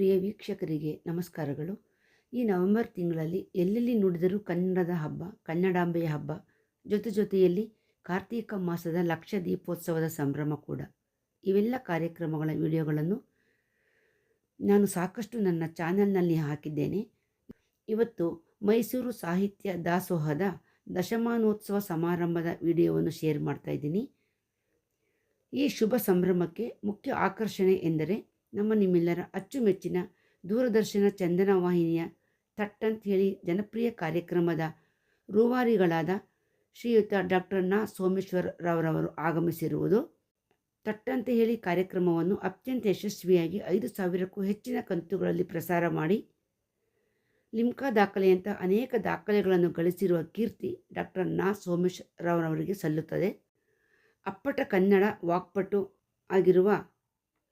ಪ್ರಿಯ ವೀಕ್ಷಕರಿಗೆ ನಮಸ್ಕಾರಗಳು. ಈ ನವೆಂಬರ್ ತಿಂಗಳಲ್ಲಿ ಎಲ್ಲೆಲ್ಲಿ ನುಡಿದರೂ ಕನ್ನಡದ ಹಬ್ಬ, ಕನ್ನಡಾಂಬೆಯ ಹಬ್ಬ, ಜೊತೆ ಜೊತೆಯಲ್ಲಿ ಕಾರ್ತೀಕ ಮಾಸದ ಲಕ್ಷ ದೀಪೋತ್ಸವದ ಸಂಭ್ರಮ ಕೂಡ. ಇವೆಲ್ಲ ಕಾರ್ಯಕ್ರಮಗಳ ವಿಡಿಯೋಗಳನ್ನು ನಾನು ಸಾಕಷ್ಟು ನನ್ನ ಚಾನೆಲ್ನಲ್ಲಿ ಹಾಕಿದ್ದೇನೆ. ಇವತ್ತು ಮೈಸೂರು ಸಾಹಿತ್ಯ ದಾಸೋಹದ ದಶಮಾನೋತ್ಸವ ಸಮಾರಂಭದ ವಿಡಿಯೋವನ್ನು ಶೇರ್ ಮಾಡ್ತಾ ಇದ್ದೀನಿ. ಈ ಶುಭ ಸಂಭ್ರಮಕ್ಕೆ ಮುಖ್ಯ ಆಕರ್ಷಣೆ ಎಂದರೆ ನಮ್ಮ ನಿಮ್ಮೆಲ್ಲರ ಅಚ್ಚುಮೆಚ್ಚಿನ ದೂರದರ್ಶನ ಚಂದನ ವಾಹಿನಿಯ ಥಟ್ ಅಂತ ಹೇಳಿ ಜನಪ್ರಿಯ ಕಾರ್ಯಕ್ರಮದ ರೂವಾರಿಗಳಾದ ಶ್ರೀಯುತ ಡಾಕ್ಟರ್ ನಾ ಸೋಮೇಶ್ವರ್ ರಾವ್ರವರು ಆಗಮಿಸಿರುವುದು. ತಟ್ಟಂತ ಹೇಳಿ ಕಾರ್ಯಕ್ರಮವನ್ನು ಅತ್ಯಂತ ಯಶಸ್ವಿಯಾಗಿ ಐದು ಸಾವಿರಕ್ಕೂ ಹೆಚ್ಚಿನ ಕಂತುಗಳಲ್ಲಿ ಪ್ರಸಾರ ಮಾಡಿ, ಲಿಮ್ಕಾ ದಾಖಲೆಯಂಥ ಅನೇಕ ದಾಖಲೆಗಳನ್ನು ಗಳಿಸಿರುವ ಕೀರ್ತಿ ಡಾಕ್ಟರ್ ನಾ ಸೋಮೇಶ್ ರಾವ್ರವರಿಗೆ ಸಲ್ಲುತ್ತದೆ. ಅಪ್ಪಟ ಕನ್ನಡ ವಾಕ್ಪಟು ಆಗಿರುವ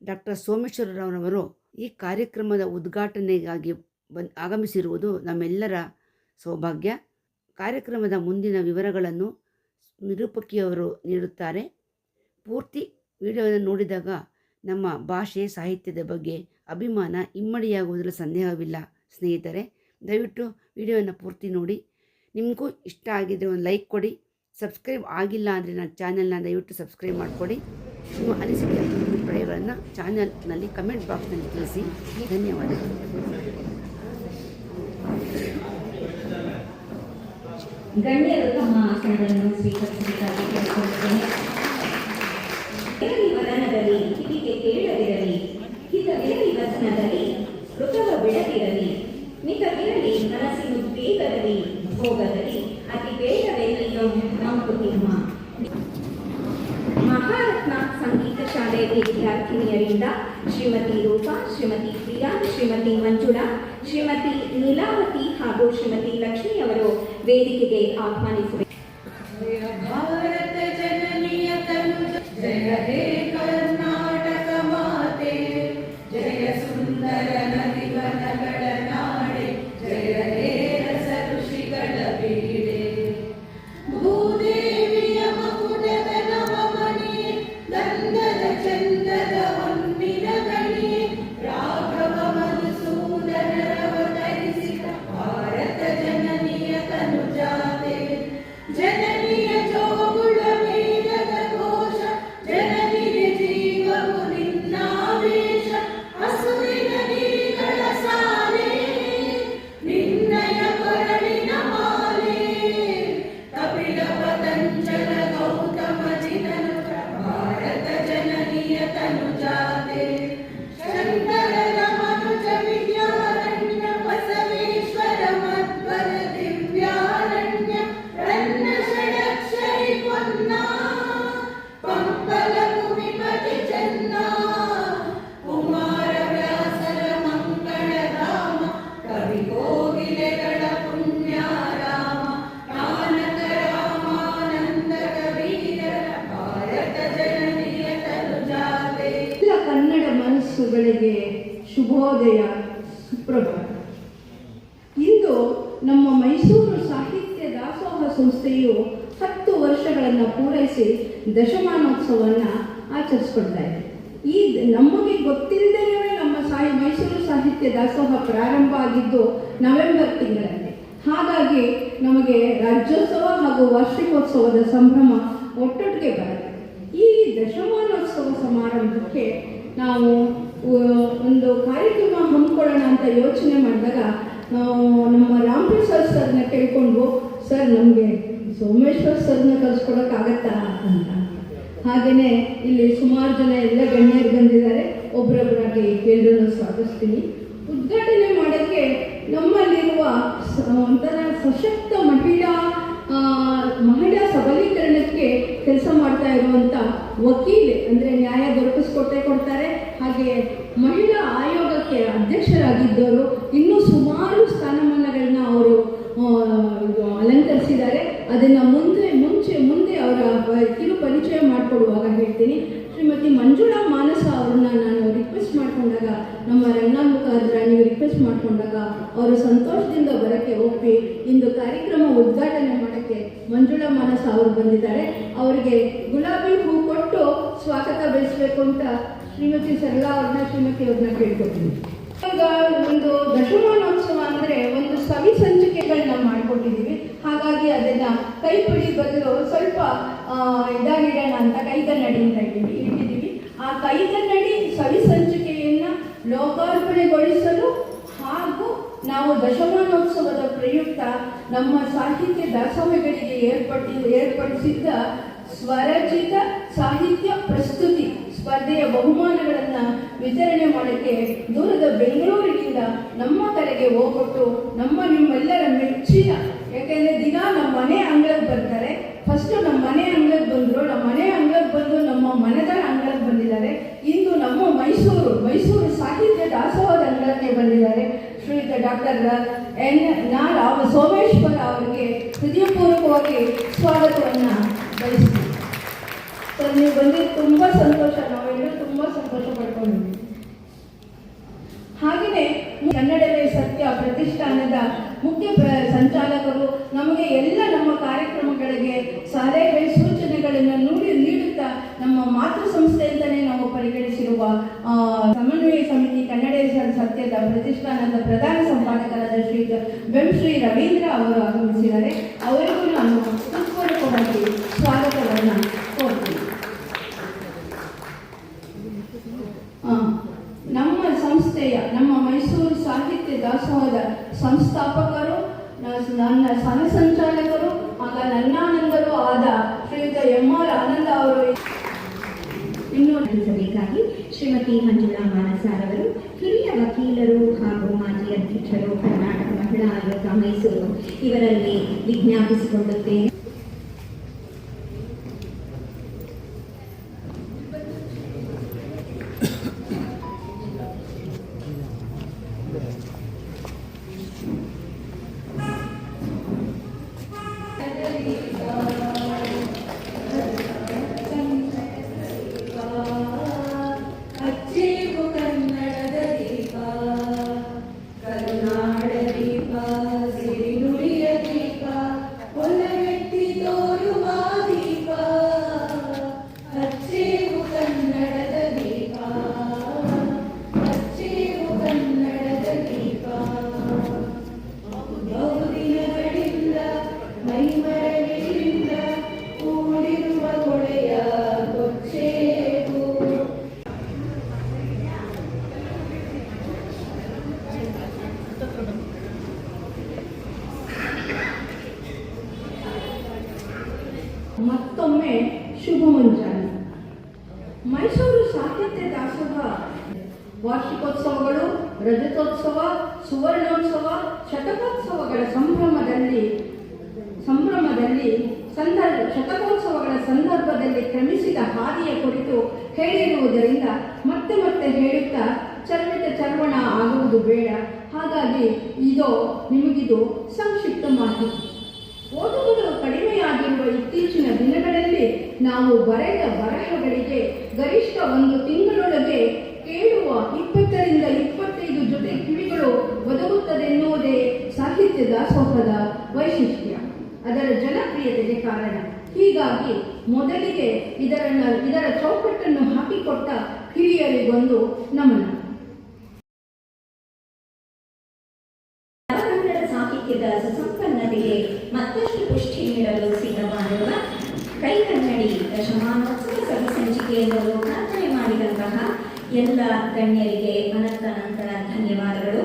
ಡಾಕ್ಟರ್ ಸೋಮೇಶ್ವರರಾವ್ರವರು ಈ ಕಾರ್ಯಕ್ರಮದ ಉದ್ಘಾಟನೆಗಾಗಿ ಬಂದು ಆಗಮಿಸಿರುವುದು ನಮ್ಮೆಲ್ಲರ ಸೌಭಾಗ್ಯ. ಕಾರ್ಯಕ್ರಮದ ಮುಂದಿನ ವಿವರಗಳನ್ನು ನಿರೂಪಕಿಯವರು ನೀಡುತ್ತಾರೆ. ಪೂರ್ತಿ ವಿಡಿಯೋವನ್ನು ನೋಡಿದಾಗ ನಮ್ಮ ಭಾಷೆ ಸಾಹಿತ್ಯದ ಬಗ್ಗೆ ಅಭಿಮಾನ ಇಮ್ಮಡಿಯಾಗುವುದರ ಸಂದೇಹವಿಲ್ಲ. ಸ್ನೇಹಿತರೆ, ದಯವಿಟ್ಟು ವಿಡಿಯೋವನ್ನು ಪೂರ್ತಿ ನೋಡಿ. ನಿಮಗೂ ಇಷ್ಟ ಆಗಿದ್ದರೆ ಒಂದು ಲೈಕ್ ಕೊಡಿ. ಸಬ್ಸ್ಕ್ರೈಬ್ ಆಗಿಲ್ಲ ಅಂದರೆ ನನ್ನ ಚಾನೆಲ್ನ ದಯವಿಟ್ಟು ಸಬ್ಸ್ಕ್ರೈಬ್ ಮಾಡಿಕೊಡಿ. ನಿಮ್ಮ ಅನಿಸಿಕೆ ಅಭಿಪ್ರಾಯಗಳನ್ನು ಚಾನಲ್ನಲ್ಲಿ ಕಮೆಂಟ್ ಬಾಕ್ಸ್ನಲ್ಲಿ ತಿಳಿಸಿ. ಧನ್ಯವಾದಗಳು. ಗಣ್ಯರು ತಮ್ಮ ಆಸನಗಳನ್ನು ಸ್ವೀಕರಿಸಬೇಕಾಗಿ ಕೇಳಿಕೊಳ್ಳುತ್ತೇನೆ. ವದನದಲ್ಲಿ ಕಿವಿಗೆ ಕೇಳದಿರಲಿ ಹಿತವಿರಲಿ ವಚನದಲ್ಲಿ ಋತವ ಬಿಡದಿರಲಿ, ಮಿತವಿರಲಿ ಮನಸ್ಸಿನ ಬೇಗದಲ್ಲಿ ಭೋಗದಲ್ಲಿ ಅತಿ ಬೇಗವೇ ಮಂಕುತಿಮ್ಮ ಮಹಾರತ್ನ ವಿದ್ಯಾರ್ಥಿನಿಯರಿಂದ ಶ್ರೀಮತಿ ರೂಪಾ, ಶ್ರೀಮತಿ ಪ್ರಿಯಾ, ಶ್ರೀಮತಿ ಮಂಜುಳಾ, ಶ್ರೀಮತಿ ನೀಲಾವತಿ ಹಾಗೂ ಶ್ರೀಮತಿ ಲಕ್ಷ್ಮಿ ಅವರು ವೇದಿಕೆಗೆ ಆಹ್ವಾನಿಸಬೇಕು ಮನಸ್ಸುಗಳಿಗೆ ಶುಭೋದಯ ಸುಪ್ರಭಾತ. ಇಂದು ನಮ್ಮ ಮೈಸೂರು ಸಾಹಿತ್ಯ ದಾಸೋಹ ಸಂಸ್ಥೆಯು ಹತ್ತು ವರ್ಷಗಳನ್ನು ಪೂರೈಸಿ ದಶಮಾನೋತ್ಸವವನ್ನು ಆಚರಿಸ್ಕೊಳ್ತಾ ಇದೆ. ಈ ನಮಗೆ ಗೊತ್ತಿಲ್ಲದೇ ನಮ್ಮ ಸಾಹಿ, ಮೈಸೂರು ಸಾಹಿತ್ಯ ದಾಸೋಹ ಪ್ರಾರಂಭ ಆಗಿದ್ದು ನವೆಂಬರ್ ತಿಂಗಳಲ್ಲಿ. ಹಾಗಾಗಿ ನಮಗೆ ರಾಜ್ಯೋತ್ಸವ ಹಾಗೂ ವಾರ್ಷಿಕೋತ್ಸವದ ಸಂಭ್ರಮ ಒಟ್ಟೊಟ್ಟಿಗೆ ಬರುತ್ತೆ ಈ ದಶಮಾನೋತ್ಸವ ಸಮಾರಂಭಕ್ಕೆ ನಾವು ಒಂದು ಕಾರ್ಯಕ್ರಮ ಹಮ್ಮಿಕೊಳ್ಳೋಣ ಅಂತ ಯೋಚನೆ ಮಾಡಿದಾಗ ನಮ್ಮ ರಾಮಪ್ರಸಾದ್ ಸರ್ನ ಕೇಳ್ಕೊಂಡು, ಸರ್, ನಮಗೆ ಸೋಮೇಶ್ವರ್ ಸರ್ನ ಕಲ್ಸ್ಕೊಡೋಕ್ಕಾಗತ್ತಾ ಅಂತ. ಹಾಗೆಯೇ ಇಲ್ಲಿ ಸುಮಾರು ಜನ ಎಲ್ಲ ಗಣ್ಯರು ಬಂದಿದ್ದಾರೆ. ಒಬ್ಬರೊಬ್ಬರಾಗಿ ಎಲ್ಲರನ್ನು ಸ್ವಾಗತಿಸ್ತೀನಿ. ಉದ್ಘಾಟನೆ ಮಾಡೋಕ್ಕೆ ನಮ್ಮಲ್ಲಿರುವ ಒಂಥರ ಸಶಕ್ತ ಮಹಿಳಾ ಮಹಿಳಾ ಸಬಲೀಕರಣಕ್ಕೆ ಕೆಲಸ ಮಾಡ್ತಾ ಇರುವಂತ ವಕೀಲೆ ಅಂದ್ರೆ ನ್ಯಾಯ ದೊರಕಿಸ್ಕೊಟ್ಟೆ ಕೊಡ್ತಾರೆ. ಹಾಗೆ ಮಹಿಳಾ ಆಯೋಗಕ್ಕೆ ಅಧ್ಯಕ್ಷರಾಗಿದ್ದವರು ಇನ್ನೂ ಸುಮಾರು ಸ್ಥಾನಮಾನಗಳನ್ನ ಅವರು ಅಲಂಕರಿಸಿದ್ದಾರೆ. ಅದನ್ನ ಮುಂದೆ, ಮುಂಚೆ, ಮುಂದೆ ಅವರ ಕಿರು ಪರಿಚಯ ಮಾಡಿಕೊಡುವಾಗ ಹೇಳ್ತೀನಿ. ಶ್ರೀಮತಿ ಮಂಜುಳಾ ಮಾನಸ ನಮ್ಮ ಮುಖಾಂತರ ನೀವು ರಿಕ್ವೆಸ್ಟ್ ಮಾಡಿಕೊಂಡಾಗ ಅವರು ಸಂತೋಷದಿಂದ ಬರೋಕ್ಕೆ ಒಪ್ಪಿ ಇಂದು ಕಾರ್ಯಕ್ರಮ ಉದ್ಘಾಟನೆ ಮಾಡಕ್ಕೆ ಮಂಜುಳಾ ಮಾನಸ ಅವರು ಬಂದಿದ್ದಾರೆ. ಅವರಿಗೆ ಗುಲಾಬಿ ಹೂ ಕೊಟ್ಟು ಸ್ವಾಗತ ಬಯಸಬೇಕು ಅಂತ ಶ್ರೀಮತಿ ಸರಳಾ ಅವ್ರನ್ನ ಶ್ರೀಮತಿ ಅವ್ರನ್ನ ಕೇಳ್ಕೊತೀನಿ. ಈಗ ಸವಿ ಸಂಚಿಕೆಗಳನ್ನ ಮಾಡ್ಕೊಟ್ಟಿದೀವಿ ಹಾಗಾಗಿ ಅದನ್ನ ಕೈಪಿಡಿ ಬದಲು ಸ್ವಲ್ಪ ಇದಾಗಿಡೋಣ ಅಂತ ಕೈಗನ್ನಡಿಯಿಂದ ಇಟ್ಟಿದ್ದೀವಿ. ಆ ಕೈಗನ್ನಡಿ ಸವಿ ಲೋಕಾರ್ಪಣೆಗೊಳಿಸಲು ಹಾಗೂ ನಾವು ದಶಮಾನೋತ್ಸವದ ಪ್ರಯುಕ್ತ ನಮ್ಮ ಸಾಹಿತ್ಯ ದಾಸೋಹಗಳಿಗೆ ಏರ್ಪಟ್ಟಿ, ಏರ್ಪಡಿಸಿದ್ದ ಸ್ವರಚಿತ ಸಾಹಿತ್ಯ ಪ್ರಸ್ತುತಿ ಸ್ಪರ್ಧೆಯ ಬಹುಮಾನಗಳನ್ನು ವಿತರಣೆ ಮಾಡಕ್ಕೆ ದೂರದ ಬೆಂಗಳೂರಿನಿಂದ ನಮ್ಮ ಕರೆಗೆ ಹೋಗ್ಬಿಟ್ಟು ನಮ್ಮ ನಿಮ್ಮೆಲ್ಲರ ಮೆಚ್ಚಿನ, ಯಾಕೆಂದ್ರೆ ದಿನ ನಮ್ಮ ಮನೆ ಅಂಗಳಕ್ಕೆ ಡಾಕ್ಟರ್ ಎನ್ ನಾರಾವ್ ಸೋಮೇಶ್ವರ ಅವರಿಗೆ ಹೃದಯಪೂರ್ವಕವಾಗಿ ಸ್ವಾಗತವನ್ನು ಬಯಸ್ತೀವಿ ಸರ್ ನೀವು ಬಂದಿದ್ದು ತುಂಬ ಸಂತೋಷ, ನಾವೆಲ್ಲರೂ ತುಂಬ ಸಂತೋಷ ಪಡ್ಕೊಂಡಿದ್ದೀವಿ. ಹಾಗೆಯೇ ಕನ್ನಡವೇ ಸತ್ಯ, ಪ್ರತಿಷ್ಠಾನದ ಮುಖ್ಯ ಸಂಚಾಲಕರು ನಮಗೆ ಎಲ್ಲ ನಮ್ಮ ಕಾರ್ಯಕ್ರಮಗಳಿಗೆ ಸಲಹೆ ಸೂಚನೆಗಳನ್ನು ನೋಡಿ, ನೀಡುತ್ತಾ ನಮ್ಮ ಮಾತೃ ಸಂಸ್ಥೆ ಅಂತಲೇ ನಾವು ಪರಿಗಣಿಸಿರುವ ಆ, ಸಮನ್ವಯ ಸಮಿತಿ ಕನ್ನಡ ಸತ್ಯದ ಪ್ರತಿಷ್ಠಾನದ ಪ್ರಧಾನ ಸಂಪಾದಕರಾದ ಶ್ರೀ ಬೆಂಶ್ರೀ ರವೀಂದ್ರ ಅವರು ಆಗಮಿಸಿದ್ದಾರೆ ಅವರಿಗೂ ನಾನು ಹೃತ್ಪೂರ್ವಕವಾಗಿ ಸ್ವಾಗತವನ್ನು ಕೋರ್ತೀನಿ ಆ, ನಮ್ಮ ಸಂಸ್ಥೆಯ ನಮ್ಮ ಮೈಸೂರು ಸಾಹಿತ್ಯ ದಾಸೋಹದ ಸಂಸ್ಥಾಪಕರು ನ- ನನ್ನ ಸಹ ಸಂಚಾಲಕರು ಆಗ ನನ್ನಾನಂದರು ಆದ ಶ್ರೀಯುತ ಎಂ ಆರ್ ಆನಂದ ಅವರು ಇನ್ನು ನಡೆಸಬೇಕಾಗಿ ಶ್ರೀಮತಿ ಮಂಜುಳಾ ಮಾನಸಾರ್ ಅವರು ಹಿರಿಯ ವಕೀಲರು ಹಾಗೂ ಮಾಜಿ ಅಧ್ಯಕ್ಷರು ಕರ್ನಾಟಕ ಮಹಿಳಾ ಆಯೋಗ ಮೈಸೂರು ಇವರಲ್ಲಿ ವಿಜ್ಞಾಪಿಸಿಕೊಳ್ಳುತ್ತೇನೆ. ಹೇಳಿರುವುದರಿಂದ ಮತ್ತೆ ಮತ್ತೆ ಹೇಳುತ್ತಾ ಚರ್ಮಿತ ಚರ್ಮಣ ಆಗುವುದು ಬೇಡ. ಹಾಗಾಗಿ ಇದು ನಿಮಗಿದು ಸಂಕ್ಷಿಪ್ತ ಮಾಹಿತಿ ಓದುವುದು ಕಡಿಮೆಯಾಗಿರುವ ಇತ್ತೀಚಿನ ದಿನಗಳಲ್ಲಿ ನಾವು ಬರೆದ ಬರಹಗಳಿಗೆ ಗರಿಷ್ಠ ಒಂದು ತಿಂಗಳೊಳಗೆ ಕೇಳುವ ಇಪ್ಪತ್ತರಿಂದ ಇಪ್ಪತ್ತೈದು ಜೊತೆ ಕಿವಿಗಳು ಒದಗುತ್ತದೆನ್ನುವುದೇ ಸಾಹಿತ್ಯ ದಾಸೋಹದ ವೈಶಿಷ್ಟ್ಯ. ಅದರ ಜನಪ್ರಿಯತೆಗೆ ಕಾರಣ. ಹೀಗಾಗಿ ಮೊದಲಿಗೆ ಇದರನ್ನ ಇದರ ಚೌಕಟ್ಟನ್ನು ಹಾಕಿಕೊಟ್ಟ ಹಿರಿಯರಿಗೊಂದು ನಮನ. ಸಾಹಿತ್ಯದ ಸುಸಂಪನ್ನತೆಗೆ ಮತ್ತಷ್ಟು ಪುಷ್ಟಿ ನೀಡಲು ಸಿದ್ಧವಾಗಿರುವ ಕೈಕನ್ನಡಿ ದಶಮಾನೋತ್ಸವ ಸಭೆ ಸಂಚಿಕೆಯನ್ನು ಲೋಕಾರ್ಪಣೆ ಮಾಡಿದಂತಹ ಎಲ್ಲ ಗಣ್ಯರಿಗೆ ಅನಂತ ನಂತರ ಧನ್ಯವಾದಗಳು.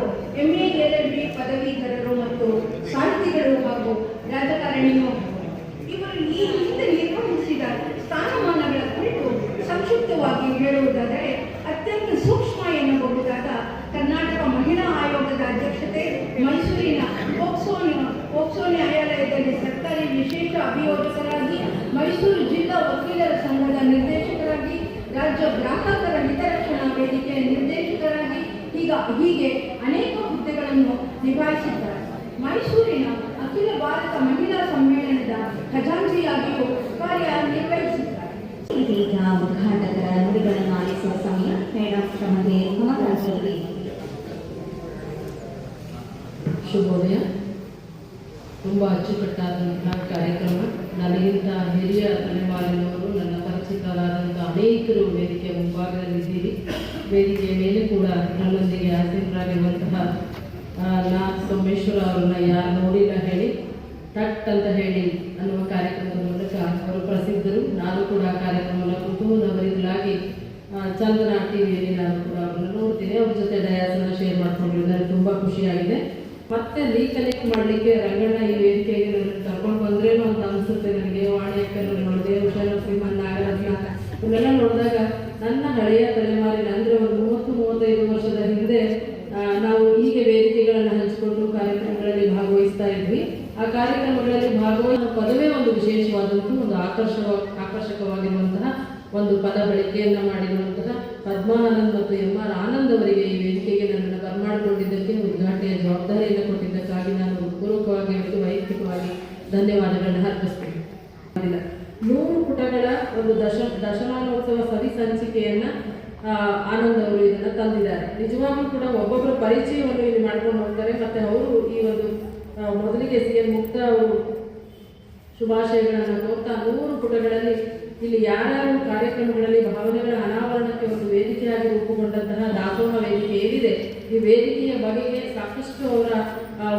ಎಂಎ ಬಿ ಪದವೀಧರರು ಮತ್ತು ಸಾಹಿತಿಗಳು ಹಾಗೂ ರಾಜಕಾರಣಿಯು ಇವರು ಈ ಹಿಂದೆ ನಿರ್ವಹಿಸಿದ ಸ್ಥಾನಮಾನಗಳ ಕುರಿತು ಸಂಕ್ಷಿಪ್ತವಾಗಿ ಹೇಳುವುದಾದರೆ, ಅತ್ಯಂತ ಸೂಕ್ಷ್ಮ ಎನ್ನಬಹುದಾದ ಕರ್ನಾಟಕ ಮಹಿಳಾ ಆಯೋಗದ ಅಧ್ಯಕ್ಷತೆ ಮೈಸೂರಿನ ಪೋಕ್ಸೋ ಪೋಕ್ಸೋ ನ್ಯಾಯಾಲಯದಲ್ಲಿ ಸರ್ಕಾರಿ ವಿಶೇಷ ಅಭಿಯೋಜಕರಾಗಿ ಮೈಸೂರು ಜಿಲ್ಲಾ ವಕೀಲರ ಸಂಘದ ನಿರ್ದೇಶಕರಾಗಿ, ರಾಜ್ಯ ಗ್ರಾಹಕರ ಹಿತರಕ್ಷಣಾ ವೇದಿಕೆಯ ನಿರ್ದೇಶಕರಾಗಿ, ಈಗ ಹೀಗೆ ಇದೀಗ ಉದ್ಘಾಟಕರ ನುಡಿಗಳನ್ನು ಆಲಿಸುವ ಸಮಯ ಮೇಡಮ್ ಶ್ರಮತೆ ಮಮತಾಜಿ ಶುಭೋದಯ. ತುಂಬ ಅಚ್ಚುಕಟ್ಟಾದಂತಹ ಕಾರ್ಯಕ್ರಮ. ನನಗಿಂತ ಹಿರಿಯ ತಲೆಮಾರಿನವರು ನನ್ನ ಪರಿಚಿತರಾದಂಥ ಅನೇಕರು ವೇದಿಕೆಯ ಮುಂಭಾಗದಲ್ಲಿದ್ದೀರಿ. ವೇದಿಕೆಯ ಮೇಲೆ ಕೂಡ ನನ್ನೊಂದಿಗೆ ಆಸೀನರಾಗಿರುವಂತಹ ನಾ ಸೋಮೇಶ್ವರ ಅವರನ್ನ ಯಾರು ನೋಡಿಲ್ಲ ಹೇಳಿ ಟಟ್ ಅಂತ ಹೇಳಿ ಅವರು ಪ್ರಸಿದ್ಧರು. ನಾನು ಕೂಡ ಕಾರ್ಯಕ್ರಮವನ್ನು ಕುತೂಹಲಭರಿತರಾಗಿ ಆ, ಚಂದನ ಟಿವಿಯಲ್ಲಿ ನಾನು ಕೂಡ ಅವರನ್ನು ನೋಡ್ತೀನಿ. ಅವ್ರ ಜೊತೆ ಡಯಾಸನ್ನು ಶೇರ್ ಮಾಡ್ಕೊಂಡಿರೋದ್ರಲ್ಲಿ ತುಂಬ ಖುಷಿಯಾಗಿದೆ. ಮತ್ತೆ ರೀಕನೆಕ್ಟ್ ಮಾಡಲಿಕ್ಕೆ ರಂಗಣ್ಣ ಈ ವೇದಿಕೆಗೆ ನನ್ನ ಕರ್ಕೊಂಡು ಬಂದ್ರೇನೋ ಅಂತ ಅನಿಸುತ್ತೆ ನನಗೆ ವಾಣಿ ಅಕ್ಕನ ನೋಡಿದೆ ಉಷಾ ನರಸಿಂಹನ್ ನಾಗರತ್ನ ಇವನ್ನೆಲ್ಲ ನೋಡಿದಾಗ ನನ್ನ ಹಳೆಯ ತಲೆಮಾರಿನ ಅಂದರೆ ಒಂದು ಮೂವತ್ತು ಮೂವತ್ತೈದು ವರ್ಷದ ಹಿಂದೆ ಆ, ನಾವು ಹೀಗೆ ವೇದಿಕೆಗಳನ್ನು ಹಂಚಿಕೊಂಡು ಕಾರ್ಯಕ್ರಮಗಳಲ್ಲಿ ಭಾಗವಹಿಸ್ತಾ ಇದ್ವಿ ಆ ಕಾರ್ಯಕ್ರಮಗಳಲ್ಲಿ ಭಾಗವಹಿಸುವ ಪದವೇ ಒಂದು ವಿಶೇಷವಾದಂತಹ ಒಂದು ಆಕರ್ಷಕ ಆಕರ್ಷಕವಾಗಿರುವಂತಹ ಒಂದು ಪದ ಬಳಕೆಯನ್ನ ಮಾಡಿರುವಂತಹ ಪದ್ಮಾನಂದ್ ಮತ್ತು ಎಂ ಆರ್ ಆನಂದ್ ಅವರಿಗೆ ಈ ವೇದಿಕೆಗೆ ನನ್ನನ್ನು ಬರಮಾಡಿಕೊಂಡಿದ್ದಕ್ಕೆ ಉದ್ಘಾಟನೆಯ ಜವಾಬ್ದಾರಿಯನ್ನು ಕೊಟ್ಟಿದ್ದಕ್ಕಾಗಿ ನಾನು ಪೂರ್ವಕವಾಗಿ ಮತ್ತು ವೈಯಕ್ತಿಕವಾಗಿ ಧನ್ಯವಾದಗಳನ್ನು ಅರ್ಪಿಸ್ತೇನೆ ಮಾಡಿಲ್ಲ. ನೂರು ಪುಟಗಳ ಒಂದು ದಶ ದಶಮಾನೋತ್ಸವ ಸವಿ ಸಂಚಿಕೆಯನ್ನ ಆ, ಆನಂದ್ ಅವರು ಇದನ್ನ ತಂದಿದ್ದಾರೆ ನಿಜವಾಗ್ಲೂ ಕೂಡ ಒಬ್ಬೊಬ್ಬರ ಪರಿಚಯವನ್ನು ಇಲ್ಲಿ ಮಾಡ್ಕೊಂಡು ಹೋಗ್ತಾರೆ ಮತ್ತೆ ಅವರು ಈ ಒಂದು ಆ, ಮೊದಲಿಗೆ ಸಿ ಎನ್ ಮುಕ್ತ ಅವರು ಶುಭಾಶಯಗಳನ್ನು ಕೋರ್ತಾ ನೂರು ಪುಟಗಳಲ್ಲಿ ಇಲ್ಲಿ ಯಾರ್ಯಾರು ಕಾರ್ಯಕ್ರಮಗಳಲ್ಲಿ ಭಾವನೆಗಳ ಅನಾವರಣಕ್ಕೆ ಒಂದು ವೇದಿಕೆಯಾಗಿ ರೂಪುಗೊಂಡಂತಹ ದಾಸೋಹ ವೇದಿಕೆ ಏನಿದೆ, ಈ ವೇದಿಕೆಯ ಬಗೆಗೆ ಸಾಕಷ್ಟು ಅವರ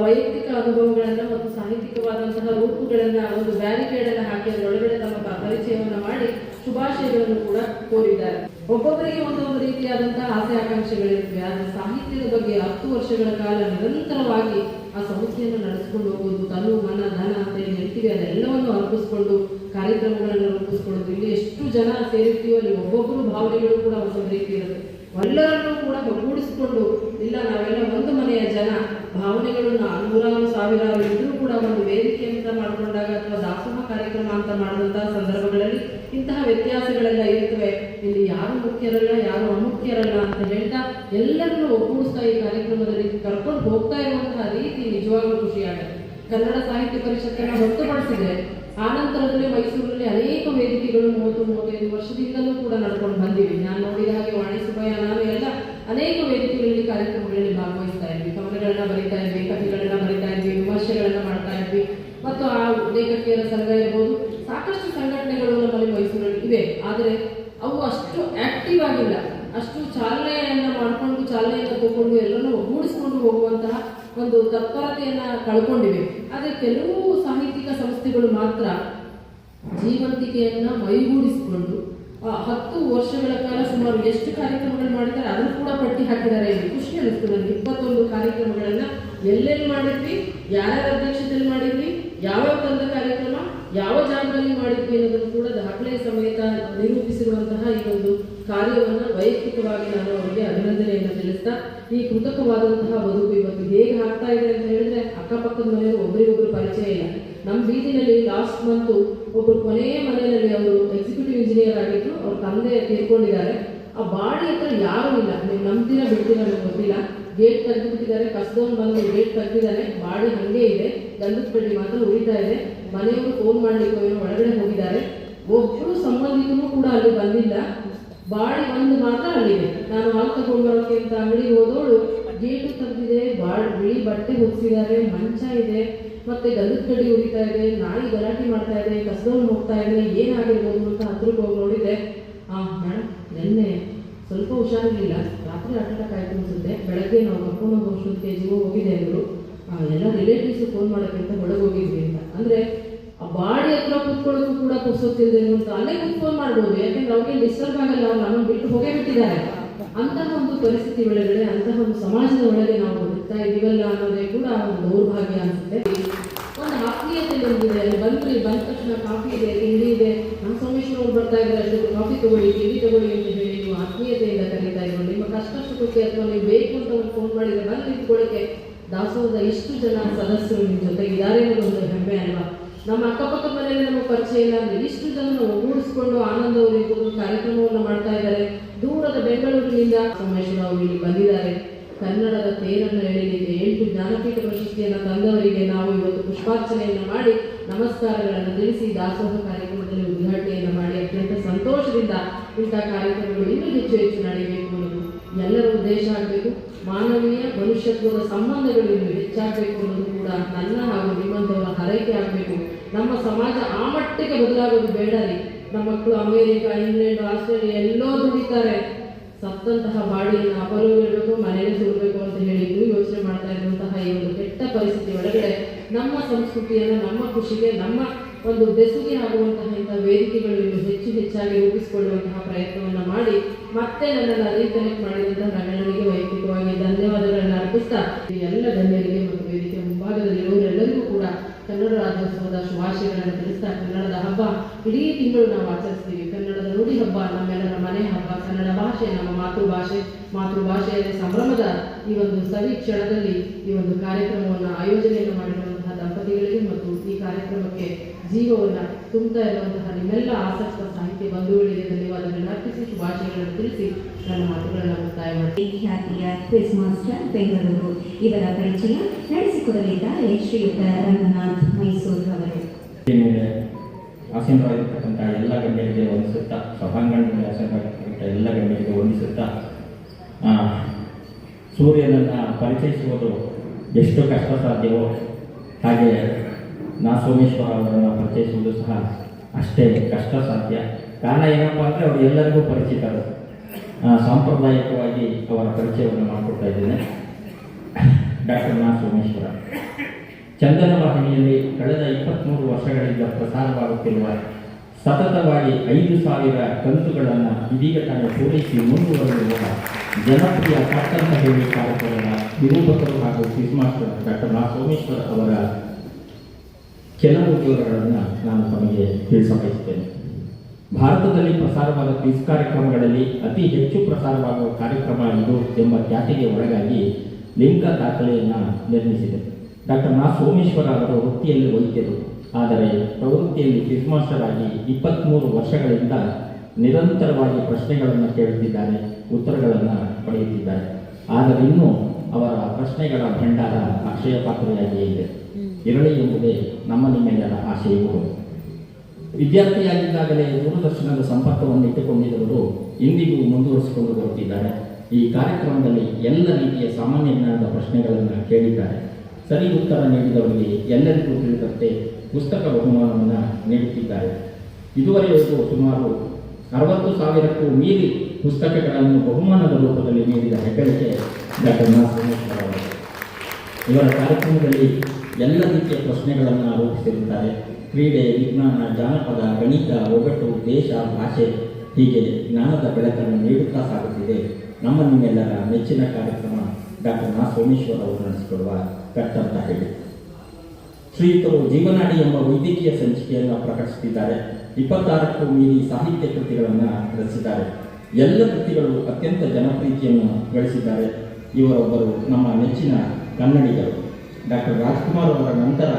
ವೈಯಕ್ತಿಕ ಅನುಭವಗಳನ್ನು ಮತ್ತು ಸಾಹಿತ್ಯಿಕವಾದಂತಹ ರೂಪುಗಳನ್ನು ಒಂದು ಬ್ಯಾರಿಕೇಡನ್ನು ಹಾಕಿ ಅದರೊಳಗಡೆ ತಮ್ಮ ಪರಿಚಯವನ್ನು ಮಾಡಿ ಶುಭಾಶಯಗಳನ್ನು ಕೂಡ ಕೋರಿದ್ದಾರೆ. ಒಬ್ಬೊಬ್ಬರಿಗೆ ಒಂದೊಂದು ರೀತಿಯಾದಂತಹ ಆಸೆ ಆಕಾಂಕ್ಷೆಗಳಿರ್ತವೆ ಆದರೆ ಸಾಹಿತ್ಯದ ಬಗ್ಗೆ ಹತ್ತು ವರ್ಷಗಳ ಕಾಲ ನಿರಂತರವಾಗಿ ಆ ಸಂಸ್ಥೆಯನ್ನು ನಡೆಸ್ಕೊಂಡು ಹೋಗೋದು ತನು, ಮನ, ಧನ ಅಂತ ಏನು ಹೇಳ್ತೀವಿ. ಅದೆಲ್ಲವನ್ನು ಅರ್ಪಿಸ್ಕೊಂಡು ಕಾರ್ಯಕ್ರಮಗಳನ್ನು ರೂಪಿಸ್ಕೊಳ್ಳೋದು ಇಲ್ಲಿ ಎಷ್ಟು ಜನ ಸೇರಿರ್ತೀವೋ ಅಲ್ಲಿ ಒಬ್ಬೊಬ್ಬರು ಭಾವನೆಗಳು ಕೂಡ ಒಂದೊಂದು ರೀತಿ ಇರುತ್ತೆ. ಎಲ್ಲರನ್ನೂ ಕೂಡ ಒಗ್ಗೂಡಿಸಿಕೊಂಡು, ಇಲ್ಲ, ನಾವೆಲ್ಲ ಒಂದು ಮನೆಯ ಜನ ಭಾವನೆಗಳು ನಾ- ನೂರಾರು ಸಾವಿರಾರು ಇದ್ರೂ ಕೂಡ ಒಂದು ವೇದಿಕೆ ಅಂತ ಮಾಡಿಕೊಂಡಾಗ ಅಥವಾ ದಾಸೋಹ ಕಾರ್ಯಕ್ರಮ ಅಂತ ಮಾಡಿದಂತಹ ಸಂದರ್ಭಗಳಲ್ಲಿ ಇಂತಹ ವ್ಯತ್ಯಾಸಗಳೆಲ್ಲ ಇರ್ತವೆ ಇಲ್ಲಿ ಯಾರು ಮುಖ್ಯರಲ್ಲ, ಯಾರು ಅಮುಖ್ಯರಲ್ಲ ಅಂತ ಹೇಳ್ತಾ ಎಲ್ಲರನ್ನೂ ಒಗ್ಗೂಡಿಸ್ತಾ ಈ ಕಾರ್ಯಕ್ರಮದಲ್ಲಿ ಕರ್ಕೊಂಡು ಹೋಗ್ತಾ ಇರುವಂತಹ ರೀತಿ ನಿಜವಾಗ್ಲೂ ಖುಷಿಯಾಗುತ್ತೆ. ಕನ್ನಡ ಸಾಹಿತ್ಯ ಪರಿಷತ್ತನ್ನು ಹೊರತುಪಡಿಸಿದೆ ಆನಂತರದಲ್ಲಿ ಮೈಸೂರಿನಲ್ಲಿ ಅನೇಕ ವೇದಿಕೆಗಳು ಮೂವತ್ತು, ಮೂವತ್ತೈದು ವರ್ಷದಿಂದಲೂ ಕೂಡ ನಡ್ಕೊಂಡು ಬಂದಿವೆ. ನಾನು ನೋಡಿದ ಹಾಗೆ ವಾಣಿ ಸುಬ್ಬಯ್ಯ, ನಾನು ಎಲ್ಲ ಅನೇಕ ವೇದಿಕೆಗಳಲ್ಲಿ ಕಾರ್ಯಕ್ರಮಗಳಲ್ಲಿ ಭಾಗವಹಿಸ್ತಾ ಇದ್ವಿ ಕವನಗಳನ್ನ ಬರಿತಾ ಇದ್ವಿ, ಕಥೆಗಳನ್ನ ಬರಿತಾ ಇದ್ವಿ, ವಿಮರ್ಶೆಗಳನ್ನ ಮಾಡ್ತಾ ಇದ್ವಿ. ಮತ್ತು ಆ ಲೇಖಕಿಯರ ಸಂಘ ಇರ್ಬೋದು, ಸಾಕಷ್ಟು ಸಂಘಟನೆಗಳು ನಮ್ಮಲ್ಲಿ ಮೈಸೂರಲ್ಲಿ ಇವೆ. ಆದರೆ ಅವು ಅಷ್ಟು ಆಕ್ಟಿವ್ ಆಗಿಲ್ಲ. ಅಷ್ಟು ಚಾಲನೆಯನ್ನ ಮಾಡಿಕೊಂಡು, ಚಾಲನೆಯನ್ನು ತಗೊಂಡು ಎಲ್ಲರೂ ಒಗ್ಗೂಡಿಸಿಕೊಂಡು ಹೋಗುವಂತಹ ಒಂದು ತತ್ಪರತೆಯನ್ನ ಕಳ್ಕೊಂಡಿವೆ. ಆದರೆ ಕೆಲವು ಸಾಹಿತ್ಯಿಕ ಸಂಸ್ಥೆಗಳು ಮಾತ್ರ ಜೀವಂತಿಕೆಯನ್ನ ಮೈಗೂಡಿಸಿಕೊಂಡು ಹತ್ತು ವರ್ಷಗಳ ಕಾಲ ಸುಮಾರು ಎಷ್ಟು ಕಾರ್ಯಕ್ರಮಗಳು ಮಾಡಿದ್ದಾರೆ, ಅದನ್ನು ಕೂಡ ಪಟ್ಟಿ ಹಾಕಿದ್ದಾರೆ. ಇಲ್ಲಿ ಖುಷಿ ಅನಿಸ್ತು ನನಗೆ ಇಪ್ಪತ್ತೊಂದು ಕಾರ್ಯಕ್ರಮಗಳನ್ನ ಎಲ್ಲೆಲ್ಲಿ ಮಾಡಿದ್ವಿ, ಯಾರ್ಯಾರ ಅಧ್ಯಕ್ಷತೆಯಲ್ಲಿ ಮಾಡಿದ್ವಿ ಯಾವ್ಯಾವ ತಂದ ಕಾರ್ಯಕ್ರಮ, ಯಾವ ಜಾಗದಲ್ಲಿ ಮಾಡಿದ್ವಿ ಅನ್ನೋದನ್ನು ಕೂಡ ದಾಖಲೆ ಸಮೇತ ನಿರೂಪಿಸಿರುವಂತಹ ಈ ಒಂದು ಕಾರ್ಯವನ್ನ ವೈಯಕ್ತಿಕವಾಗಿ ನಾನು ಅವರಿಗೆ ಅಭಿನಂದನೆಯನ್ನು ತಿಳಿಸ್ತಾ ಈ ಕೃತಕವಾದಂತಹ ಬದುಕು ಇವತ್ತು ಹೇಗೆ ಆಗ್ತಾ ಇದೆ ಅಂತ ಹೇಳಿದ್ರೆ, ಅಕ್ಕಪಕ್ಕದ ಮನೆಯವರು ಒಬ್ರಿಗೊಬ್ರು ಪರಿಚಯ ಇಲ್ಲ. ನಮ್ಮ ಬೀದಿನಲ್ಲಿ ಲಾಸ್ಟ್ ಮಂತ್ ಒಬ್ರು ಕೊನೆಯ ಮನೆಯಲ್ಲಿ ಅವರು ಎಕ್ಸಿಕ್ಯೂಟಿವ್ ಇಂಜಿನಿಯರ್ ಆಗಿದ್ರು, ಅವ್ರ ತಂದೆ ತೀರ್ಕೊಂಡಿದ್ದಾರೆ. ಆ ಬಾಡಿ ಹತ್ರ ಯಾರೂ ಇಲ್ಲ. ನೀವು ನಂಬ್ತೀರಾ, ಬಿಡ್ತೀರ ನನಗೆ ಗೊತ್ತಿಲ್ಲ. ಗೇಟ್ ತೆಗೆದುಬಿಟ್ಟಿದ್ದಾರೆ ಕಸದವ್ನು ಬಂದು ಗೇಟ್ ತೆಗೆದಿದ್ದಾರೆ. ಬಾಡಿ ಹಂಗೆ ಇದೆ. ಗಂಧದ ಪೆಟ್ಟಿ ಮಾತ್ರ ಉಳಿತಾ ಇದೆ. ಮನೆಯವರು ಫೋನ್ ಮಾಡಲಿಕ್ಕೆ ಒಳಗಡೆ ಹೋಗಿದ್ದಾರೆ. ಒಬ್ಬರು ಸಂಬಂಧಿಕರು ಕೂಡ ಅಲ್ಲಿ ಬಂದಿಲ್ಲ. ಬಾಡಿ ಒಂದು ಮಾತ್ರ ಅಲ್ಲಿದೆ ನಾನು ಹಾಲು ತಗೊಂಡು ಬರೋಕೆ ಅಂತ ಅಂಗಡಿಗೆ ಹೋದವಳು ಗೇಟು ತಂದಿದೆ ಬಾಳ್ ಬಿಳಿ ಬಟ್ಟೆ ಹೊದಿಸಿದ್ದಾರೆ ಮಂಚ ಇದೆ, ಮತ್ತೆ ಗಂಧದ ಕಡ್ಡಿ ಉರಿತಾ ಇದೆ, ನಾಯಿ ಗಲಾಟೆ ಮಾಡ್ತಾ ಇದೆ ಕಸದವ್ರು ಹೋಗ್ತಾ ಇದೆ, ಏನಾಗಿರ್ಬೋದು ಅಂತ ಹತ್ರಕ್ಕೆ ಹೋಗಿ ನೋಡಿದೆ ಆ ಮೇಡಮ್ ನಿನ್ನೆ ಸ್ವಲ್ಪ ಹುಷಾರಿರ್ಲಿಲ್ಲ. ರಾತ್ರಿ ಅಟ್ಯಾಕ್ ಆಯ್ತು ಅನ್ಸುತ್ತೆ. ಬೆಳಗ್ಗೆ ನಾವು ಕರ್ಕೊಂಡು ಹೋಗೋಷ್ಟು ಜೀವ ಹೋಗಿದೆ ಅಂದರು. ಎಲ್ಲ ರಿಲೇಟಿವ್ಸ್ ಫೋನ್ ಮಾಡೋಕ್ಕಿಂತ ಒಳಗೆ ಹೋಗಿದ್ವಿ ಅಂತ. ಅಂದರೆ ಬಾಡಿ ಹತ್ರ ಕೂತ್ಕೊಳ್ಳೋದು ಕೂಡ ಕುಸುತ್ತಿದೆ ಅಂತ ಅಲ್ಲೇ ಫೋನ್ ಮಾಡ್ಬೋದು. ಯಾಕಂದ್ರೆ ಅವ್ರಿಗೆ ಡಿಸ್ಟರ್ಬ್ ಆಗಲ್ಲ, ಅವ್ರು ನಮ್ಮನ್ನು ಬಿಟ್ಟು ಹೋಗೇ ಬಿಟ್ಟಿದ್ದಾರೆ. ಅಂತಹ ಒಂದು ಪರಿಸ್ಥಿತಿ ಒಳಗಡೆ, ಅಂತಹ ಒಂದು ಸಮಾಜದ ಒಳಗೆ ನಾವು ಬದುಕ್ತಾ ಇದೀವಲ್ಲ ಅನ್ನೋದೇ ಕೂಡ ಒಂದು ದೌರ್ಭಾಗ್ಯ ಅನ್ಸುತ್ತೆ. ಒಂದು ಆತ್ಮೀಯತೆ ಬಂದಿದೆ. ಅಲ್ಲಿ ಬಂದ್ರಿ, ಬಂದ ತಕ್ಷಣ ಕಾಫಿ ಇದೆ, ತಿಂಡಿ ಇದೆ. ನಮ್ಮ ಸೋಮೇಶ್ವರ ಅವ್ರು ಬರ್ತಾ ಇದ್ದಾರೆ ಅಷ್ಟು. ಕಾಫಿ ತಗೊಳ್ಳಿ, ತಿಂಡಿ ತಗೊಳ್ಳಿ ಅಂತ ಹೇಳಿ ನೀವು ಆತ್ಮೀಯತೆಯಿಂದ ಕರೀತಾ ಇದ್ರು. ನಿಮ್ಮ ಕಷ್ಟ ಸುಖಕ್ಕೆ ಅಥವಾ ನೀವು ಬೇಕು ಅಂತ ಒಂದು ಫೋನ್ ಮಾಡಿದ್ರೆ ಬಂದು ನಿಂತ್ಕೊಳ್ಳೋಕೆ ದಾಸೋಹದ ಇಷ್ಟು ಜನ ಸದಸ್ಯರು ನಿಮ್ಮ ಜೊತೆ ಇದ್ದಾರೆ ಅನ್ನೋದು ಒಂದು ಹೆಮ್ಮೆ ಅಲ್ವಾ? ನಮ್ಮ ಅಕ್ಕಪಕ್ಕ ಮನೆಯಲ್ಲಿ ನಮ್ಮ ಪರಿಚಯ ಇಲ್ಲ ಅಂದ್ರೆ ಇಷ್ಟು ಜನ ಒಗ್ಗೂಡಿಸ್ಕೊಂಡು ಆನಂದ ಅವರು ಕಾರ್ಯಕ್ರಮವನ್ನು ಮಾಡ್ತಾ ಇದ್ದಾರೆ. ದೂರದ ಬೆಂಗಳೂರಿನಿಂದ ಸೋಮೇಶ್ವರ ಅವರು ಇಲ್ಲಿ ಬಂದಿದ್ದಾರೆ. ಕನ್ನಡದ ತೇರನ್ನು ಹೇಳಿದ್ದೇವೆ ಎಂಟು ಜ್ಞಾನಪೀಠ ಪ್ರಶಸ್ತಿಯನ್ನು ತಂದವರಿಗೆ ನಾವು ಇವತ್ತು ಪುಷ್ಪಾರ್ಚನೆಯನ್ನು ಮಾಡಿ ನಮಸ್ಕಾರಗಳನ್ನು ತಿಳಿಸಿ ದಾಸೋಹ ಕಾರ್ಯಕ್ರಮದಲ್ಲಿ ಉದ್ಘಾಟನೆಯನ್ನು ಮಾಡಿ ಅತ್ಯಂತ ಸಂತೋಷದಿಂದ ಇಂಥ ಕಾರ್ಯಕ್ರಮಗಳು ಇನ್ನೂ ಹೆಚ್ಚು ಹೆಚ್ಚು ನಡೆಯಬೇಕು ಎಲ್ಲರ ಉದ್ದೇಶ ಆಗಬೇಕು. ಮಾನವೀಯ ಮನುಷ್ಯತ್ವದ ಸಂಬಂಧಗಳು ಇನ್ನು ಹೆಚ್ಚಾಗಬೇಕು ಅನ್ನೋದು ಕೂಡ ನನ್ನ ಹಾಗೂ ನಿಮ್ಮಂಥವರ ಹರಕೆ ಆಗಬೇಕು. ನಮ್ಮ ಸಮಾಜ ಆ ಮಟ್ಟಿಗೆ ಬದಲಾಗೋದು ಬೇಡ ರೀ. ನಮ್ಮ ಮಕ್ಕಳು ಅಮೇರಿಕ, ಇಂಗ್ಲೆಂಡ್, ಆಸ್ಟ್ರೇಲಿಯಾ ಎಲ್ಲೋ ದುಡಿತಾರೆ. ಸತ್ತಂತಹ ಬಾಡಿಯನ್ನು ಅಪರೂಪ ಇರಬೇಕು ಮನೆಯಲ್ಲಿ ಸುಡಬೇಕು ಅಂತ ಹೇಳಿದ್ದು ಯೋಚನೆ ಮಾಡ್ತಾ ಇರುವಂತಹ ಈ ಒಂದು ಕೆಟ್ಟ ಪರಿಸ್ಥಿತಿ ಒಳಗಡೆ ನಮ್ಮ ಸಂಸ್ಕೃತಿಯನ್ನು, ನಮ್ಮ ಖುಷಿಗೆ, ನಮ್ಮ ಒಂದು ಬೆಸುಗೆ ಆಗುವಂತಹ ಇಂಥ ವೇದಿಕೆಗಳು ಇನ್ನು ಹೆಚ್ಚು ಹೆಚ್ಚಾಗಿ ರೂಪಿಸಿಕೊಳ್ಳುವಂತಹ ಪ್ರಯತ್ನವನ್ನು ಮಾಡಿ ಮತ್ತೆ ನನ್ನನ್ನು ರೀಕನೆಕ್ಟ್ ಮಾಡಿದಂತಹ ರಂಗಣ್ಣನಿಗೆ ವೈಯಕ್ತಿಕವಾಗಿ ಧನ್ಯವಾದಗಳನ್ನು ಅರ್ಪಿಸ್ತಾ ಎಲ್ಲ ಗಣ್ಯರಿಗೆ ಮತ್ತು ವೇದಿಕೆ ಮುಂಭಾಗದಲ್ಲಿರುವವರೆಲ್ಲರಿಗೂ ಕೂಡ ಕನ್ನಡ ರಾಜ್ಯೋತ್ಸವದ ಶುಭಾಶಯಗಳನ್ನು ತಿಳಿಸ್ತಾ ಕನ್ನಡದ ಹಬ್ಬ. ಇಡೀ ತಿಂಗಳು ನಾವು ಆಚರಿಸ್ತೀವಿ. ಕನ್ನಡದ ನುಡಿ ಹಬ್ಬ, ನಮ್ಮೆಲ್ಲರ ಮನೆ ಹಬ್ಬ, ಕನ್ನಡ ಭಾಷೆ, ನಮ್ಮ ಮಾತೃಭಾಷೆ ಮಾತೃಭಾಷೆಯಲ್ಲಿ ಸಂಭ್ರಮದ ಈ ಒಂದು ಸವಿ ಕ್ಷಣದಲ್ಲಿ ಈ ಒಂದು ಕಾರ್ಯಕ್ರಮವನ್ನು, ಆಯೋಜನೆಯನ್ನು ಮಾಡಿರುವಂತಹ ದಂಪತಿಗಳಿಗೆ ಮತ್ತು ಈ ಕಾರ್ಯಕ್ರಮಕ್ಕೆ ಜೀವವನ್ನು ತುಂಬುತ್ತಾ ಇರುವಂತಹ ನಿಮ್ಮೆಲ್ಲ ಆಸಕ್ತ ಸಾಹಿತ್ಯ ಬಂಧುಗಳಿಗೆ ಧನ್ಯವಾದಗಳನ್ನು ಅರ್ಪಿಸಿ ಶುಭಾಶಯಗಳನ್ನು ತಿಳಿಸಿ ನನ್ನ ಮಾತುಗಳನ್ನು ಮುಕ್ತಾಯ ಮಾಡಿ ಖ್ಯಾತಿಯ ಕ್ವಿಸ್ ಮಾಸ್ಟರ್ ಬೆಂಗಳೂರು. ಇವರ ಪರಿಚಯ ನಡೆಸಿಕೊಡಲಿದ್ದಾರೆ ಶ್ರೀಯುತ ರಂಗನಾಥ್ ಮೈಸೂರು ಅವರು. ಆಸೀನವಾಗಿರ್ತಕ್ಕಂಥ ಆಸೀನರಾಗಿರ್ತಕ್ಕಂಥ ಎಲ್ಲ ಗಣ್ಯರಿಗೆ ವಂದಿಸುತ್ತಾ ಸಭಾಂಗಣದಲ್ಲಿ ಆಸೀನರಾಗಿರ್ತಕ್ಕಂಥ ಎಲ್ಲ ಗಣ್ಯರಿಗೆ ವಂದಿಸುತ್ತಾ ಆ, ಸೂರ್ಯನನ್ನು ಪರಿಚಯಿಸುವುದು ಎಷ್ಟು ಕಷ್ಟ ಸಾಧ್ಯವೋ ಹಾಗೆ ನಾ ಸೋಮೇಶ್ವರ ಅವರನ್ನು ಪರಿಚಯಿಸುವುದು ಸಹ ಅಷ್ಟೇ ಕಷ್ಟ ಸಾಧ್ಯ. ಕಾರಣ ಏನಪ್ಪ ಅಂದರೆ ಅವರು ಎಲ್ಲರಿಗೂ ಪರಿಚಿತರು ಸಾಂಪ್ರದಾಯಿಕವಾಗಿ ಅವರ ಪರಿಚಯವನ್ನು ಮಾಡಿಕೊಡ್ತಾ ಇದ್ದೇನೆ. ಡಾಕ್ಟರ್ ನಾ ಸೋಮೇಶ್ವರ. ಚಂದನ ವಾಹಿನಿಯಲ್ಲಿ ಕಳೆದ ಇಪ್ಪತ್ತ್ಮೂರು ವರ್ಷಗಳಿಂದ ಪ್ರಸಾರವಾಗುತ್ತಿರುವ ಸತತವಾಗಿ ಐದು ಸಾವಿರ ಕಂತುಗಳನ್ನು ಇದೀಗ ತಾನು ಪೂರೈಸಿ ಮುಂದುವರೆದಿರುವ ಜನಪ್ರಿಯ ಕಟ್ಟಂತ ಹೇಳಿ ಕಾರ್ಯಕ್ರಮದ ನಿರೂಪಕರು ಹಾಗೂ ಕ್ರಿಸ್ಮಾಸ್ಟರ್ ಡಾಕ್ಟರ್ ನಾ ಸೋಮೇಶ್ವರ ಅವರ ಕೆಲವು ವಿವರಗಳನ್ನು ನಾನು ತಮಗೆ ತಿಳಿಸಬಯಸುತ್ತೇನೆ ಭಾರತದಲ್ಲಿ ಪ್ರಸಾರವಾದ ಕ್ವಿಸ್ ಕಾರ್ಯಕ್ರಮಗಳಲ್ಲಿ ಅತಿ ಹೆಚ್ಚು ಪ್ರಸಾರವಾಗುವ ಕಾರ್ಯಕ್ರಮ ಇದು ಎಂಬ ಖ್ಯಾತಿಗೆ ಒಳಗಾಗಿ ಲಿಂಗ ದಾಖಲೆಯನ್ನು ನಿರ್ಮಿಸಿದೆ. ಡಾಕ್ಟರ್ ನಾ ಸೋಮೇಶ್ವರ ಅವರು ವೃತ್ತಿಯಲ್ಲಿ ವೈದ್ಯರು ಆದರೆ ಪ್ರವೃತ್ತಿಯಲ್ಲಿ ಕ್ವಿಸ್ ಮಾಸ್ಟರ್ ಆಗಿ ಇಪ್ಪತ್ತ್ಮೂರು ವರ್ಷಗಳಿಂದ ನಿರಂತರವಾಗಿ ಪ್ರಶ್ನೆಗಳನ್ನು ಕೇಳುತ್ತಿದ್ದಾರೆ, ಉತ್ತರಗಳನ್ನು ಪಡೆಯುತ್ತಿದ್ದಾರೆ. ಆದರೆ ಇನ್ನೂ ಅವರ ಪ್ರಶ್ನೆಗಳ ಭಂಡಾರ ಅಕ್ಷಯ ಪಾತ್ರೆಯಾಗಿಯೇ ಇದೆ. ಇರಲಿ ಎಂಬುದೇ ನಮ್ಮ ನಿಮ್ಮೆಲ್ಲರ ಆಶಯವೂ ವಿದ್ಯಾರ್ಥಿಯಾಗಿದ್ದಾಗಲೇ ದೂರದರ್ಶನದ ಸಂಪರ್ಕವನ್ನು ಇಟ್ಟುಕೊಂಡಿರುವುದು ಇಂದಿಗೂ ಮುಂದುವರಿಸಿಕೊಂಡು ಬರುತ್ತಿದ್ದಾರೆ. ಈ ಕಾರ್ಯಕ್ರಮದಲ್ಲಿ ಎಲ್ಲ ರೀತಿಯ ಸಾಮಾನ್ಯ ಜ್ಞಾನದ ಪ್ರಶ್ನೆಗಳನ್ನು ಕೇಳಿದ್ದಾರೆ. ಸರಿ ಉತ್ತರ ನೀಡಿದವರಿಗೆ ಎಲ್ಲರಿಗೂ ತಿಳಿದಂತೆ ಪುಸ್ತಕ ಬಹುಮಾನವನ್ನು ನೀಡುತ್ತಿದ್ದಾರೆ. ಇದುವರೆಗೂ ಸುಮಾರು ಅರವತ್ತು ಸಾವಿರಕ್ಕೂ ಮೀರಿ ಪುಸ್ತಕಗಳನ್ನು ಬಹುಮಾನದ ರೂಪದಲ್ಲಿ ನೀಡಿದ ಹೆಗ್ಗಳಿಕೆ ಡಾಕ್ಟರ್ ಇವರ ಕಾರ್ಯಕ್ರಮದಲ್ಲಿ ಎಲ್ಲ ರೀತಿಯ ಪ್ರಶ್ನೆಗಳನ್ನು ರೂಪಿಸಿರುತ್ತಾರೆ. ಕ್ರೀಡೆ, ವಿಜ್ಞಾನ, ಜಾನಪದ, ಗಣಿತ, ಒಗಟು, ದೇಶ, ಭಾಷೆ ಹೀಗೆ ಜ್ಞಾನದ ಬೆಳಕನ್ನು ನೀಡುತ್ತಾ ಸಾಗುತ್ತಿದೆ. ನಮ್ಮ ನಿಮ್ಮೆಲ್ಲರ ನೆಚ್ಚಿನ ಕಾರ್ಯಕ್ರಮ ಡಾಕ್ಟರ್ ನಾ. ಸೋಮೇಶ್ವರ್ ಅವರು ನಡೆಸಿಕೊಡುವ ಕಟ್ಟಂತ ಹೇಳಿ ಶ್ರೀಯುತರು ಜೀವನಾಡಿ ಎಂಬ ವೈದ್ಯಕೀಯ ಸಂಚಿಕೆಯನ್ನು ಪ್ರಕಟಿಸುತ್ತಿದ್ದಾರೆ. ಇಪ್ಪತ್ತಾರಕ್ಕೂ ಮೀರಿ ಸಾಹಿತ್ಯ ಕೃತಿಗಳನ್ನು ರಚಿಸಿದ್ದಾರೆ. ಎಲ್ಲ ಕೃತಿಗಳು ಅತ್ಯಂತ ಜನಪ್ರೀತಿಯನ್ನು ಗಳಿಸಿದ್ದಾರೆ. ಇವರೊಬ್ಬರು ನಮ್ಮ ನೆಚ್ಚಿನ ಕನ್ನಡಿಗರು. ಡಾಕ್ಟರ್ ರಾಜ್ಕುಮಾರ್ ಅವರ ನಂತರ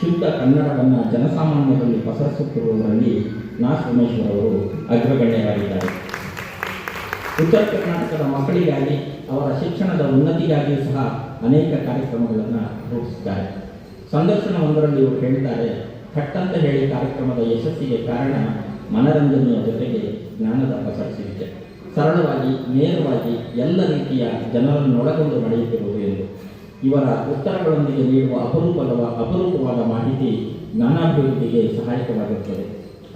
ಶುದ್ಧ ಕನ್ನಡವನ್ನು ಜನಸಾಮಾನ್ಯರಲ್ಲಿ ಪಸರಿಸುತ್ತಿರುವುದರಲ್ಲಿ ನಾ ಸೋಮೇಶ್ವರ್ ಅವರು ಅಗ್ರಗಣ್ಯರಾಗಿದ್ದಾರೆ. ಉತ್ತರ ಕರ್ನಾಟಕದ ಮಕ್ಕಳಿಗಾಗಿ, ಅವರ ಶಿಕ್ಷಣದ ಉನ್ನತಿಗಾಗಿಯೂ ಸಹ ಅನೇಕ ಕಾರ್ಯಕ್ರಮಗಳನ್ನು ರೂಪಿಸಿದ್ದಾರೆ. ಸಂದರ್ಶನವೊಂದರಲ್ಲಿ ಇವರು ಹೇಳಿದ್ದಾರೆ ಕಟ್ಟಂತ ಹೇಳಿ ಕಾರ್ಯಕ್ರಮದ ಯಶಸ್ಸಿಗೆ ಕಾರಣ ಮನರಂಜನೆಯ ಜೊತೆಗೆ ಜ್ಞಾನದ ಪಸರಿಸುವಿಕೆ. ಸರಳವಾಗಿ, ನೇರವಾಗಿ ಎಲ್ಲ ರೀತಿಯ ಜನರನ್ನೊಳಗೊಂಡು ನಡೆಯುತ್ತಿರುವುದು ಎಂದು. ಇವರ ಉತ್ತರಗಳೊಂದಿಗೆ ನೀಡುವ ಅಪರೂಪದ ಅಪರೂಪವಾದ ಮಾಹಿತಿ ಜ್ಞಾನಾಭಿವೃದ್ಧಿಗೆ ಸಹಾಯಕವಾಗಿರುತ್ತದೆ.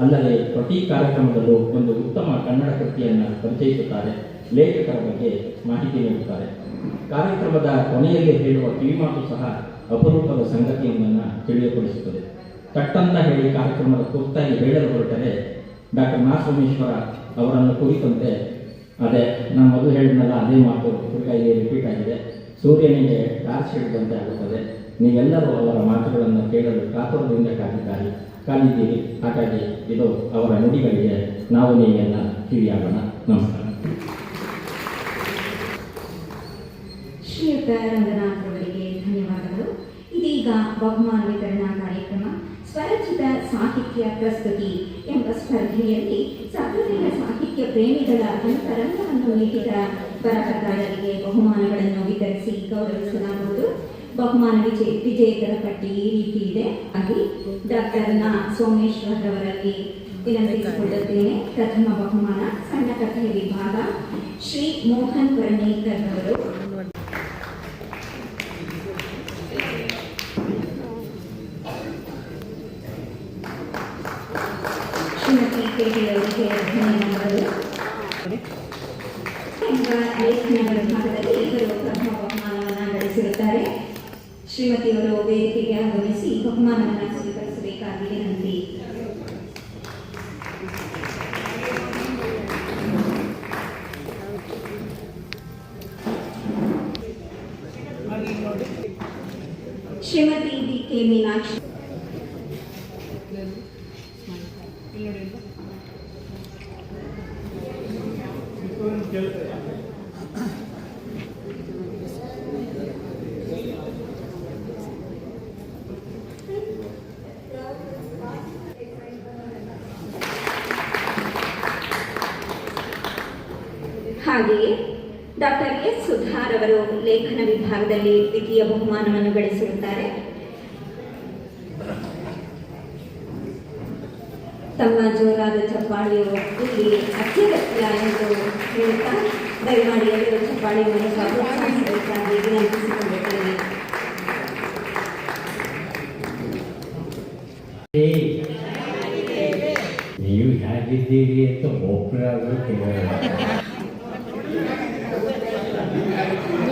ಅಲ್ಲದೆ ಪ್ರತಿ ಕಾರ್ಯಕ್ರಮದಲ್ಲೂ ಒಂದು ಉತ್ತಮ ಕನ್ನಡ ಕೃತಿಯನ್ನು ಪರಿಚಯಿಸುತ್ತಾರೆ. ಲೇಖಕರ ಬಗ್ಗೆ ಮಾಹಿತಿ ನೀಡುತ್ತಾರೆ. ಕಾರ್ಯಕ್ರಮದ ಕೊನೆಯಲ್ಲಿ ಹೇಳುವ ಕಿವಿಮಾತು ಸಹ ಅಪರೂಪದ ಸಂಗತಿಯೊಂದನ್ನು ತಿಳಿಯಪಡಿಸುತ್ತದೆ ತಟ್ಟಂತ ಹೇಳಿ ಕಾರ್ಯಕ್ರಮದ ಕುರಿತಾಗಿ ಹೇಳಲು ಹೊರಟರೆ ಡಾಕ್ಟರ್ ನಾ ಸೋಮೇಶ್ವರ ಅವರನ್ನು ಕುರಿತಂತೆ ಅದೇ ನಾನು ಮೊದಲು ಹೇಳಿದ್ನಲ್ಲ, ಅದೇ ಮಾತು ಕುರಿತಾಗಿ ರಿಪೀಟ್ ಆಗಿದೆ. ಸೂರ್ಯನಿಗೆ ಟಾರ್ಚ್ ಹಿಡಿದಂತೆ ಆಗುತ್ತದೆ. ನೀವೆಲ್ಲರೂ ಅವರ ಮಾತುಗಳನ್ನು ಕೇಳಲು ಕಾತುರದಿಂದ ಕಾದಿದ್ದಾರೆ. ಕಾದಿದ್ದೀರಿ. ಹಾಗಾಗಿ ಇದು ಅವರ ನುಡಿಗಳಿಗೆ ನಾವು ನೀವೆಲ್ಲ ಕಿವಿಯಾಗೋಣ. ನಮಸ್ಕಾರ. ಶ್ರೀಯುತ ರಂಗನಾಥ್ ಅವರಿಗೆ ಧನ್ಯವಾದಗಳು. ಇದೀಗ ಬಹುಮಾನ ವಿತರಣಾ ಕಾರ್ಯಕ್ರಮ ಸ್ವರಚಿತ ಸಾಹಿತ್ಯ ಪ್ರಸ್ತುತಿ ಎಂಬ ಸ್ಪರ್ಧೆಯಲ್ಲಿ ಸಹೃದಯ ಸಾಹಿತ್ಯ ಪ್ರೇಮಿಗಳ ಅಂತರಂಗವನ್ನು ನೀಡಿದ ಬರಹಗಾರರಿಗೆ ಬಹುಮಾನಗಳನ್ನು ವಿತರಿಸಿ ಗೌರವಿಸಲಾಗುವುದು ಬಹುಮಾನ ವಿಜಯ ವಿಜೇತರ ಪಟ್ಟಿ ಈ ರೀತಿ ಇದೆ ಅಲ್ಲಿ ಡಾಕ್ಟರ್ ನಾ ಸೋಮೇಶ್ವರ್ ಅವರಲ್ಲಿ ವಿನಂತಿಸಿಕೊಳ್ಳುತ್ತೇನೆ ಪ್ರಥಮ ಬಹುಮಾನ ಸಣ್ಣ ಕಥೆ ವಿಭಾಗ ಶ್ರೀ ಮೋಹನ್ ವರ್ಣೇಕರ್ ಅವರು ಕೇಟಿಯವರಿಗೆ ಧನ್ಯವಾದಗಳು ಎಂಬ ಲೇಖನಗಳ ವಿಭಾಗದಲ್ಲಿ ಪ್ರಥಮ ಬಹುಮಾನವನ್ನು ಗಳಿಸಿರುತ್ತಾರೆ ಶ್ರೀಮತಿಯವರು ವೇದಿಕೆಗೆ ಆಗಮಿಸಿ ಬಹುಮಾನವನ್ನು ಸ್ವೀಕರಿಸಬೇಕಾಗಿ ವಿನಂತಿ ಹಾಗೆಯೇ ಡಾಕ್ಟರ್ ಎಸ್ ಸುಧಾರ್ ಅವರು ಲೇಖನ ವಿಭಾಗದಲ್ಲಿ ದ್ವಿತೀಯ ಬಹುಮಾನವನ್ನು ಗಳಿಸಿರುತ್ತಾರೆ ತಮ್ಮ ಜೋರಾದ ಚಪ್ಪಾಳಿಯು ಇಲ್ಲಿ ಅತ್ಯಗತ್ಯ ಎಂದು ಹೇಳುತ್ತಾ, ದಯಮಾಡಿ ಎಲ್ಲರೂ ಚಪ್ಪಾಳಿ ಮೂಲಕ ಪ್ರೋತ್ಸಾಹಿಸಬೇಕಾಗಿ ನೀವು ಹೇಗಿದ್ದೀರಿ ಅಂತ ಒಬ್ಬರಾದರೂ